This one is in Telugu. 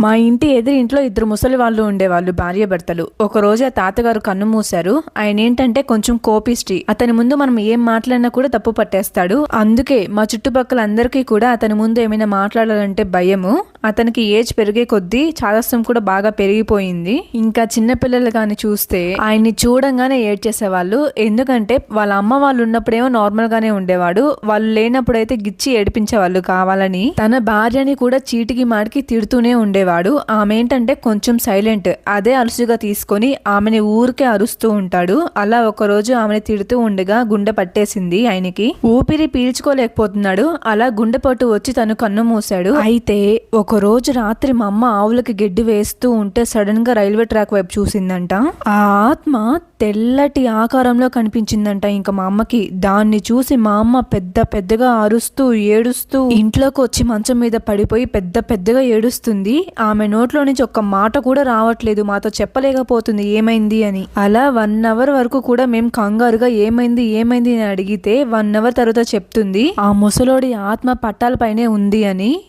మా ఇంటి ఎదురు ఇంట్లో ఇద్దరు ముసలి వాళ్ళు ఉండేవాళ్ళు భార్య భర్తలు. ఒక రోజు ఆ తాతగారు కన్ను మూశారు. ఆయన ఏంటంటే కొంచెం కోపిష్టి. అతని ముందు మనం ఏం మాట్లాడినా కూడా తప్పు పట్టేస్తాడు. అందుకే మా చుట్టుపక్కల అందరికీ కూడా అతని ముందు ఏమైనా మాట్లాడాలంటే భయము. అతనికి ఏజ్ పెరిగే కొద్దీ చాదస్యం కూడా బాగా పెరిగిపోయింది. ఇంకా చిన్నపిల్లలు కానీ చూస్తే ఆయన్ని చూడంగానే ఏడ్ చేసేవాళ్ళు ఎందుకంటే వాళ్ళ అమ్మ వాళ్ళు ఉన్నప్పుడేమో నార్మల్ గానే ఉండేవాడు. వాళ్ళు లేనప్పుడైతే గిచ్చి ఏడిపించేవాళ్ళు కావాలని. తన భార్యని కూడా చీటికి మాటికి తిడుతూనే ఉండేవాడు. ఆమె ఏంటంటే కొంచెం సైలెంట్ అదే అరుసుగా తీసుకొని ఆమెని ఊరికే అరుస్తూ ఉంటాడు. అలా ఒకరోజు ఆమెని తిడుతూ ఉండగా గుండె పట్టేసింది ఆయనకి. ఊపిరి పీల్చుకోలేకపోతున్నాడు. అలా గుండె పట్టు వచ్చి తను కన్ను మూశాడు. అయితే ఒక ఒకరోజు రాత్రి మా అమ్మ ఆవులకి గడ్డి వేస్తూ ఉంటే సడన్గా రైల్వే ట్రాక్ వైపు చూసిందంట. ఆ ఆత్మ తెల్లటి ఆకారంలో కనిపించిందంట. ఇంకా మా అమ్మకి దాన్ని చూసి మా అమ్మ పెద్ద పెద్దగా అరుస్తూ ఏడుస్తూ ఇంట్లోకి వచ్చి మంచం మీద పడిపోయి పెద్ద పెద్దగా ఏడుస్తుంది. ఆమె నోట్లో నుంచి ఒక్క మాట కూడా రావట్లేదు. మాతో చెప్పలేకపోతుంది. ఏమైంది అని. అలా వన్ అవర్ వరకు కూడా మేము కంగారుగా ఏమైంది ఏమైంది అని అడిగితే వన్ అవర్ తర్వాత చెప్తుంది. ఆ ముసలోడి ఆత్మ పట్టాలపైనే ఉంది అని.